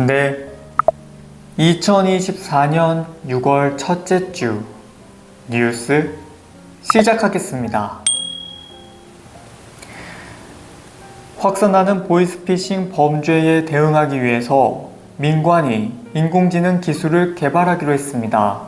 네. 2024년 6월 첫째 주 뉴스 시작하겠습니다. 확산하는 보이스피싱 범죄에 대응하기 위해서 민관이 인공지능 기술을 개발하기로 했습니다.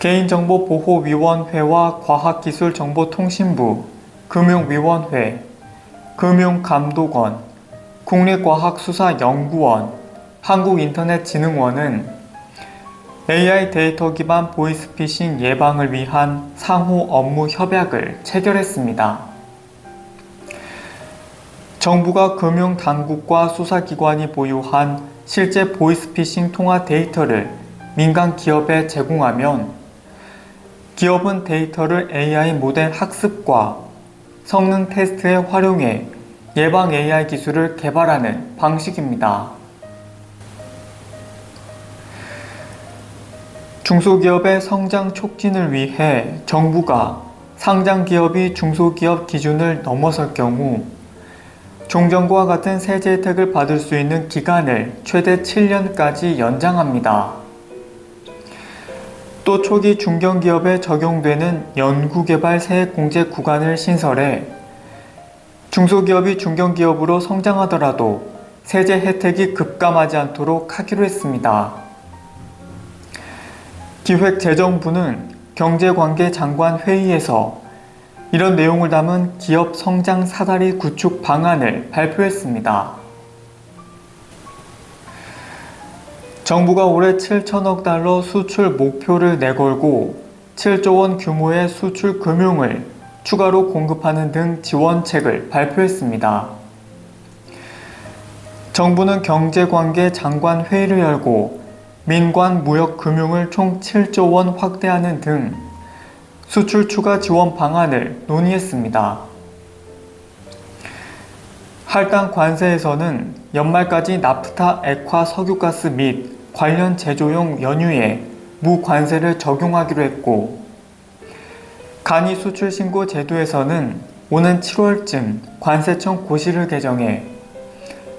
개인정보보호위원회와 과학기술정보통신부, 금융위원회, 금융감독원, 국립과학수사연구원, 한국인터넷진흥원은 AI 데이터 기반 보이스피싱 예방을 위한 상호 업무 협약을 체결했습니다. 정부가 금융당국과 수사기관이 보유한 실제 보이스피싱 통화 데이터를 민간 기업에 제공하면 기업은 데이터를 AI 모델 학습과 성능 테스트에 활용해 예방 AI 기술을 개발하는 방식입니다. 중소기업의 성장 촉진을 위해 정부가 상장 기업이 중소기업 기준을 넘어설 경우 종전과 같은 세제 혜택을 받을 수 있는 기간을 최대 7년까지 연장합니다. 또 초기 중견기업에 적용되는 연구개발 세액공제 구간을 신설해 중소기업이 중견기업으로 성장하더라도 세제 혜택이 급감하지 않도록 하기로 했습니다. 기획재정부는 경제관계 장관 회의에서 이런 내용을 담은 기업 성장 사다리 구축 방안을 발표했습니다. 정부가 올해 7천억 달러 수출 목표를 내걸고 7조 원 규모의 수출 금융을 추가로 공급하는 등 지원책을 발표했습니다. 정부는 경제관계 장관 회의를 열고 민관 무역 금융을 총 7조 원 확대하는 등 수출 추가 지원 방안을 논의했습니다. 할당 관세에서는 연말까지 나프타 액화 석유가스 및 관련 제조용 연유에 무관세를 적용하기로 했고 간이 수출 신고 제도에서는 오는 7월쯤 관세청 고시를 개정해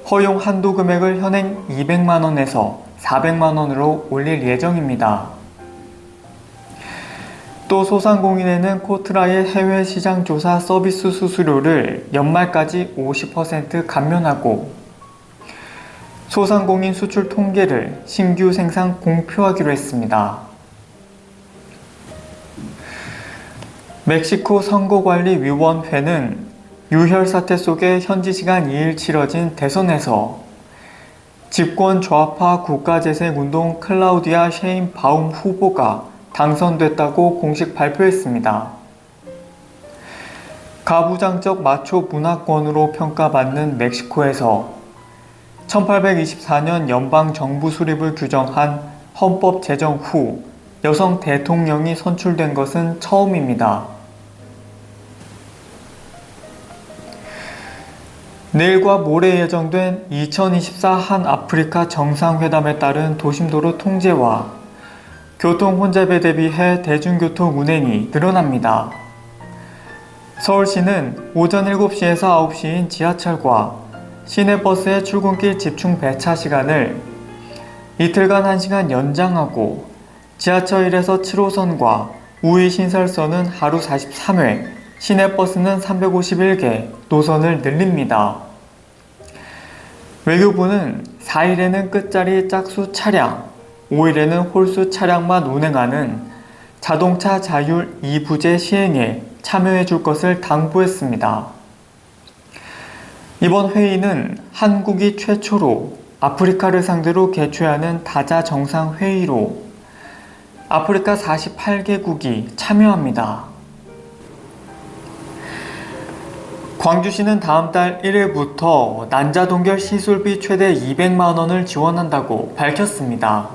허용 한도 금액을 현행 200만 원에서 400만 원으로 올릴 예정입니다. 또 소상공인에는 코트라의 해외 시장 조사 서비스 수수료를 연말까지 50% 감면하고 소상공인 수출 통계를 신규 생산 공표하기로 했습니다. 멕시코 선거관리위원회는 유혈 사태 속에 현지 시간 2일 치러진 대선에서 집권 좌파 국가재생운동 클라우디아 셰인 바움 후보가 당선됐다고 공식 발표했습니다. 가부장적 마초 문화권으로 평가받는 멕시코에서 1824년 연방 정부 수립을 규정한 헌법 제정 후 여성 대통령이 선출된 것은 처음입니다. 내일과 모레 예정된 2024 한 아프리카 정상회담에 따른 도심도로 통제와 교통 혼잡에 대비해 대중교통 운행이 늘어납니다. 서울시는 오전 7시에서 9시인 지하철과 시내버스의 출근길 집중 배차 시간을 이틀간 1시간 연장하고 지하철 1에서 7호선과 우회 신설선은 하루 43회, 시내버스는 351개 노선을 늘립니다. 외교부는 4일에는 끝자리 짝수 차량, 5일에는 홀수 차량만 운행하는 자동차 자율 2부제 시행에 참여해 줄 것을 당부했습니다. 이번 회의는 한국이 최초로 아프리카를 상대로 개최하는 다자 정상회의로 아프리카 48개국이 참여합니다. 광주시는 다음 달 1일부터 난자동결 시술비 최대 200만 원을 지원한다고 밝혔습니다.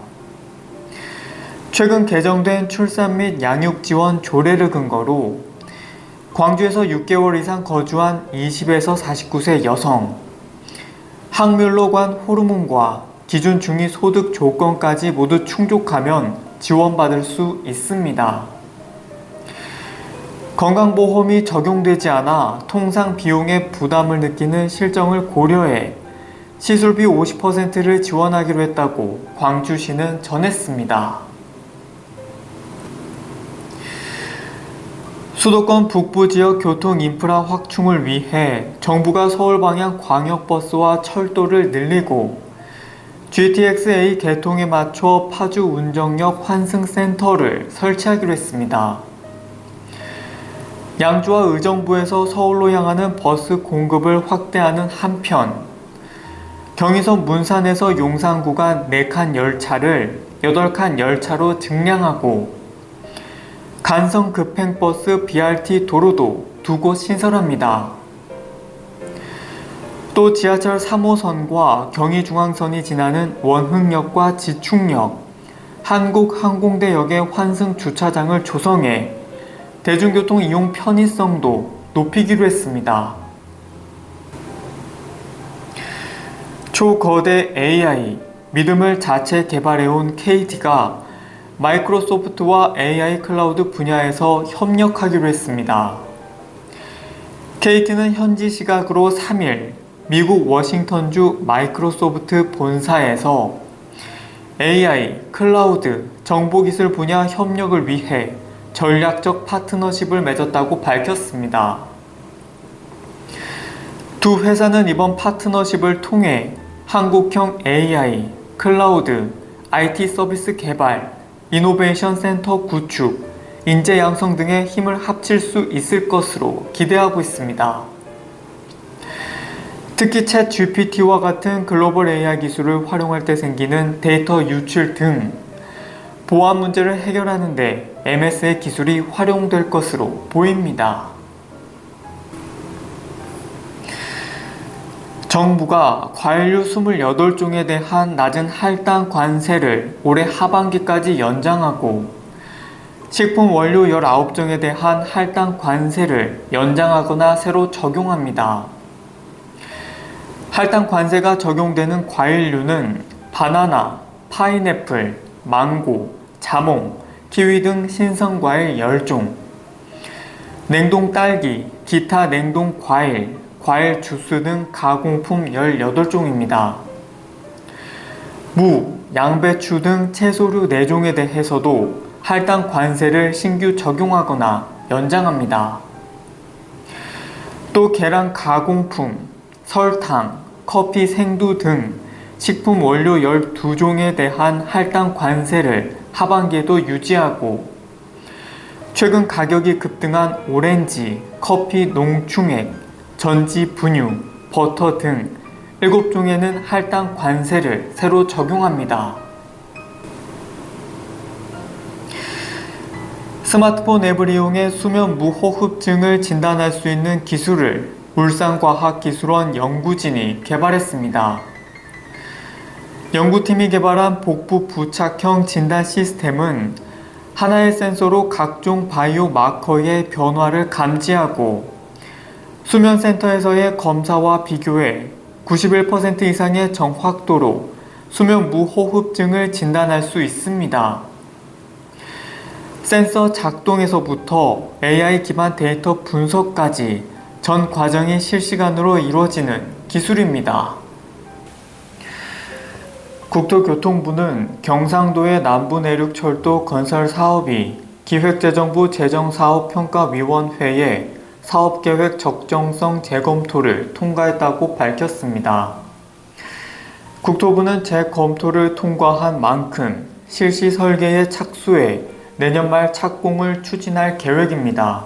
최근 개정된 출산 및 양육 지원 조례를 근거로 광주에서 6개월 이상 거주한 20에서 49세 여성, 항뮬로 관 호르몬과 기준 중위 소득 조건까지 모두 충족하면 지원받을 수 있습니다. 건강보험이 적용되지 않아 통상 비용의 부담을 느끼는 실정을 고려해 시술비 50%를 지원하기로 했다고 광주시는 전했습니다. 수도권 북부 지역 교통 인프라 확충을 위해 정부가 서울 방향 광역버스와 철도를 늘리고 GTX-A 개통에 맞춰 파주 운정역 환승센터를 설치하기로 했습니다. 양주와 의정부에서 서울로 향하는 버스 공급을 확대하는 한편 경의선 문산에서 용산 구간 4칸 열차를 8칸 열차로 증량하고 간성 급행버스 BRT 도로도 두 곳 신설합니다. 또 지하철 3호선과 경의중앙선이 지나는 원흥역과 지축역, 한국항공대역의 환승 주차장을 조성해 대중교통 이용 편의성도 높이기로 했습니다. 초거대 AI, 믿음을 자체 개발해온 KT가 마이크로소프트와 AI 클라우드 분야에서 협력하기로 했습니다. KT는 현지 시각으로 3일 미국 워싱턴주 마이크로소프트 본사에서 AI, 클라우드, 정보기술 분야 협력을 위해 전략적 파트너십을 맺었다고 밝혔습니다. 두 회사는 이번 파트너십을 통해 한국형 AI, 클라우드, IT 서비스 개발, 이노베이션 센터 구축, 인재 양성 등의 힘을 합칠 수 있을 것으로 기대하고 있습니다. 특히 챗 GPT와 같은 글로벌 AI 기술을 활용할 때 생기는 데이터 유출 등 보안 문제를 해결하는 데 MS의 기술이 활용될 것으로 보입니다. 정부가 과일류 28종에 대한 낮은 할당 관세를 올해 하반기까지 연장하고 식품 원료 19종에 대한 할당 관세를 연장하거나 새로 적용합니다. 할당 관세가 적용되는 과일류는 바나나, 파인애플, 망고, 자몽, 키위 등 신선 과일 10종, 냉동 딸기, 기타 냉동 과일, 과일 주스 등 가공품 18종입니다. 무, 양배추 등 채소류 4종에 대해서도 할당 관세를 신규 적용하거나 연장합니다. 또 계란 가공품, 설탕, 커피 생두 등 식품 원료 12종에 대한 할당 관세를 하반기에도 유지하고 최근 가격이 급등한 오렌지, 커피 농축액, 전지 분유, 버터 등 7종에는 할당 관세를 새로 적용합니다. 스마트폰 앱을 이용해 수면 무호흡증을 진단할 수 있는 기술을 울산과학기술원 연구진이 개발했습니다. 연구팀이 개발한 복부 부착형 진단 시스템은 하나의 센서로 각종 바이오 마커의 변화를 감지하고 수면센터에서의 검사와 비교해 91% 이상의 정확도로 수면 무호흡증을 진단할 수 있습니다. 센서 작동에서부터 AI 기반 데이터 분석까지 전 과정이 실시간으로 이루어지는 기술입니다. 국토교통부는 경상도의 남부내륙철도 건설 사업이 기획재정부 재정사업평가위원회에 사업계획 적정성 재검토를 통과했다고 밝혔습니다. 국토부는 재검토를 통과한 만큼 실시 설계에 착수해 내년 말 착공을 추진할 계획입니다.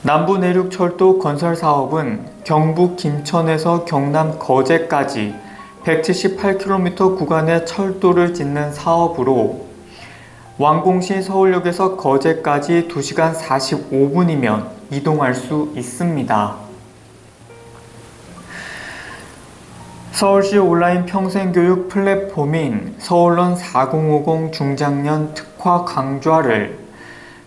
남부 내륙철도 건설 사업은 경북 김천에서 경남 거제까지 178km 구간의 철도를 짓는 사업으로 완공 시 서울역에서 거제까지 2시간 45분이면 이동할 수 있습니다. 서울시 온라인 평생교육 플랫폼인 서울런 4050 중장년 특화 강좌를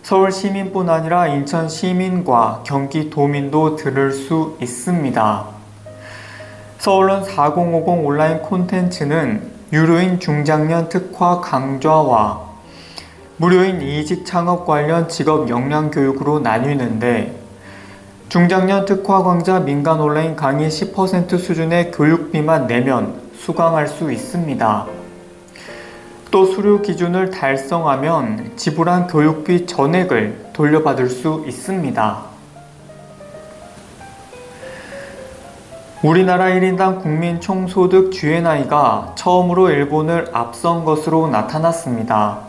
서울 시민뿐 아니라 인천 시민과 경기도민도 들을 수 있습니다. 서울런 4050 온라인 콘텐츠는 유료인 중장년 특화 강좌와 무료인 이직 창업 관련 직업 역량 교육으로 나뉘는데 중장년 특화 강좌 민간 온라인 강의 10% 수준의 교육비만 내면 수강할 수 있습니다. 또 수료 기준을 달성하면 지불한 교육비 전액을 돌려받을 수 있습니다. 우리나라 1인당 국민 총소득 GNI가 처음으로 일본을 앞선 것으로 나타났습니다.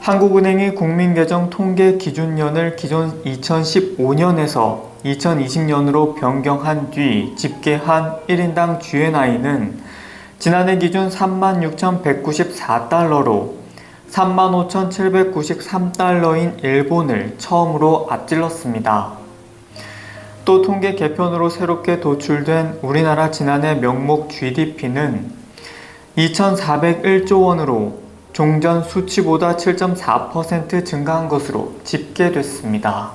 한국은행이 국민계정 통계 기준년을 기존 2015년에서 2020년으로 변경한 뒤 집계한 1인당 GNI는 지난해 기준 36,194달러로 35,793달러인 일본을 처음으로 앞질렀습니다. 또 통계 개편으로 새롭게 도출된 우리나라 지난해 명목 GDP는 2,401조 원으로 종전 수치보다 7.4% 증가한 것으로 집계됐습니다.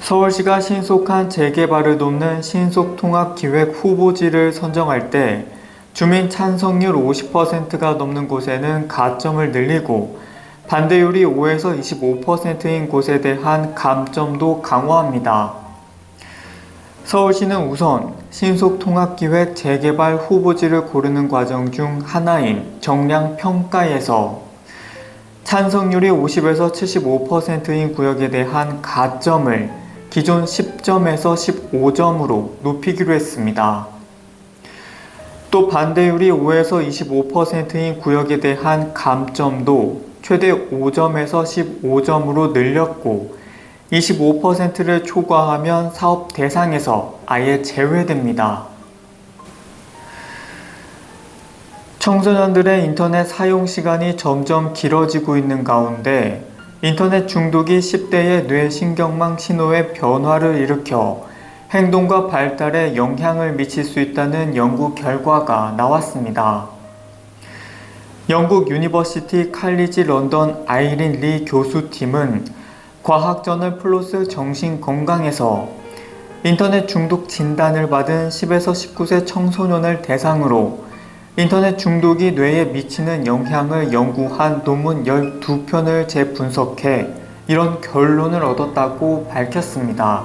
서울시가 신속한 재개발을 돕는 신속통합기획 후보지를 선정할 때 주민 찬성률 50%가 넘는 곳에는 가점을 늘리고 반대율이 5에서 25%인 곳에 대한 감점도 강화합니다. 서울시는 우선 신속통합기획 재개발 후보지를 고르는 과정 중 하나인 정량평가에서 찬성률이 50에서 75%인 구역에 대한 가점을 기존 10점에서 15점으로 높이기로 했습니다. 또 반대율이 5에서 25%인 구역에 대한 감점도 최대 5점에서 15점으로 늘렸고 25%를 초과하면 사업 대상에서 아예 제외됩니다. 청소년들의 인터넷 사용 시간이 점점 길어지고 있는 가운데 인터넷 중독이 10대의 뇌신경망 신호의 변화를 일으켜 행동과 발달에 영향을 미칠 수 있다는 연구 결과가 나왔습니다. 영국 유니버시티 칼리지 런던 아이린 리 교수팀은 과학저널 플러스 정신건강에서 인터넷 중독 진단을 받은 10에서 19세 청소년을 대상으로 인터넷 중독이 뇌에 미치는 영향을 연구한 논문 12편을 재분석해 이런 결론을 얻었다고 밝혔습니다.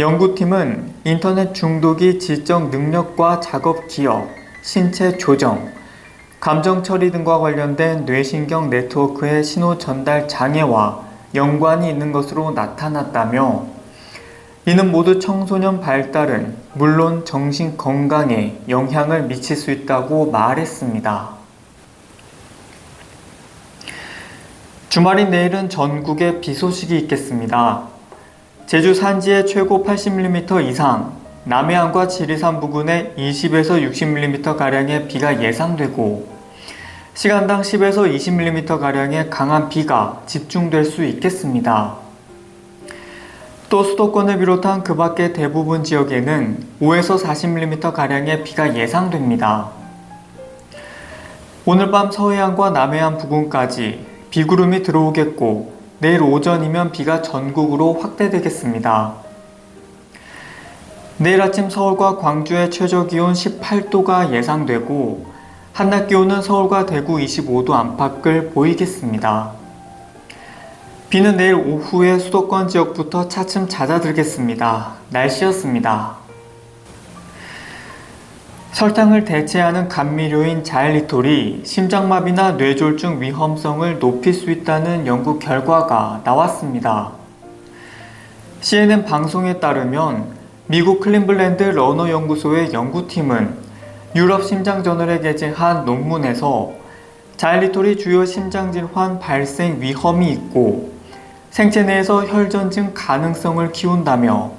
연구팀은 인터넷 중독이 지적 능력과 작업 기억, 신체 조정, 감정 처리 등과 관련된 뇌신경 네트워크의 신호 전달 장애와 연관이 있는 것으로 나타났다며 이는 모두 청소년 발달은 물론 정신 건강에 영향을 미칠 수 있다고 말했습니다. 주말인 내일은 전국에 비 소식이 있겠습니다. 제주 산지에 최고 80mm 이상, 남해안과 지리산 부근에 20에서 60mm가량의 비가 예상되고 시간당 10에서 20mm가량의 강한 비가 집중될 수 있겠습니다. 또 수도권을 비롯한 그 밖의 대부분 지역에는 5에서 40mm가량의 비가 예상됩니다. 오늘 밤 서해안과 남해안 부근까지 비구름이 들어오겠고 내일 오전이면 비가 전국으로 확대되겠습니다. 내일 아침 서울과 광주의 최저 기온 18도가 예상되고 한낮 기온은 서울과 대구 25도 안팎을 보이겠습니다. 비는 내일 오후에 수도권 지역부터 차츰 잦아들겠습니다. 날씨였습니다. 설탕을 대체하는 감미료인 자일리톨이 심장마비나 뇌졸중 위험성을 높일 수 있다는 연구 결과가 나왔습니다. CNN 방송에 따르면 미국 클린블랜드 러너 연구소의 연구팀은 유럽 심장저널에 게재한 논문에서 자일리톨이 주요 심장질환 발생 위험이 있고 생체 내에서 혈전증 가능성을 키운다며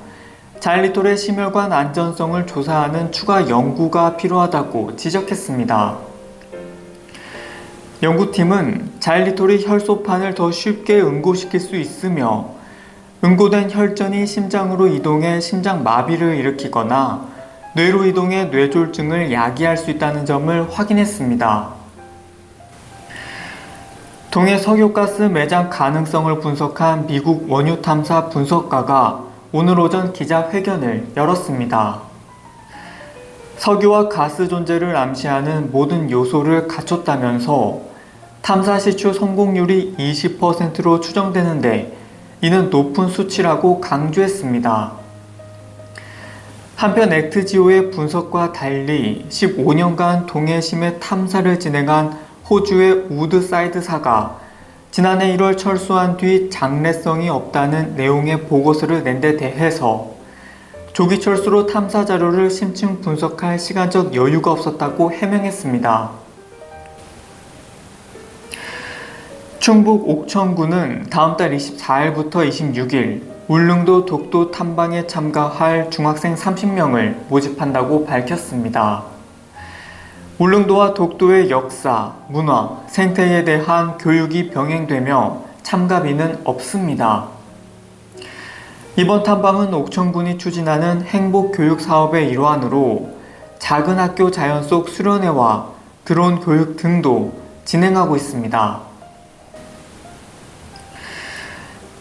자일리톨의 심혈관 안전성을 조사하는 추가 연구가 필요하다고 지적했습니다. 연구팀은 자일리톨이 혈소판을 더 쉽게 응고시킬 수 있으며 응고된 혈전이 심장으로 이동해 심장 마비를 일으키거나 뇌로 이동해 뇌졸중을 야기할 수 있다는 점을 확인했습니다. 동해 석유가스 매장 가능성을 분석한 미국 원유 탐사 분석가가 오늘 오전 기자회견을 열었습니다. 석유와 가스 존재를 암시하는 모든 요소를 갖췄다면서 탐사 시추 성공률이 20%로 추정되는데 이는 높은 수치라고 강조했습니다. 한편 액트지오의 분석과 달리 15년간 동해심의 탐사를 진행한 호주의 우드사이드사가 지난해 1월 철수한 뒤 장래성이 없다는 내용의 보고서를 낸 데 대해서 조기 철수로 탐사 자료를 심층 분석할 시간적 여유가 없었다고 해명했습니다. 충북 옥천군은 다음 달 24일부터 26일 울릉도 독도 탐방에 참가할 중학생 30명을 모집한다고 밝혔습니다. 울릉도와 독도의 역사, 문화, 생태에 대한 교육이 병행되며 참가비는 없습니다. 이번 탐방은 옥천군이 추진하는 행복교육 사업의 일환으로 작은 학교 자연 속 수련회와 드론 교육 등도 진행하고 있습니다.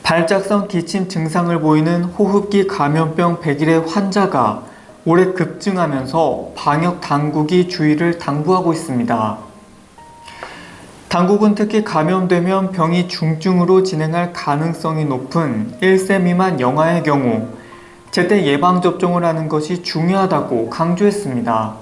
발작성 기침 증상을 보이는 호흡기 감염병 100일의 환자가 올해 급증하면서 방역 당국이 주의를 당부하고 있습니다. 당국은 특히 감염되면 병이 중증으로 진행할 가능성이 높은 1세 미만 영아의 경우 제때 예방접종을 하는 것이 중요하다고 강조했습니다.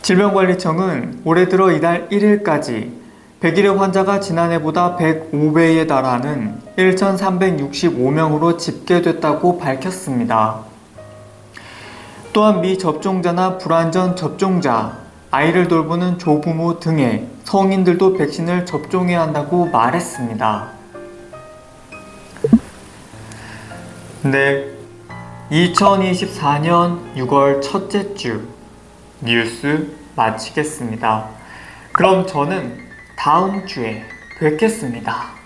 질병관리청은 올해 들어 이달 1일까지 100일의 환자가 지난해보다 105배에 달하는 1,365명으로 집계됐다고 밝혔습니다. 또한 미접종자나 불완전 접종자, 아이를 돌보는 조부모 등의 성인들도 백신을 접종해야 한다고 말했습니다. 네. 2024년 6월 첫째 주 뉴스 마치겠습니다. 그럼 저는 다음 주에 뵙겠습니다.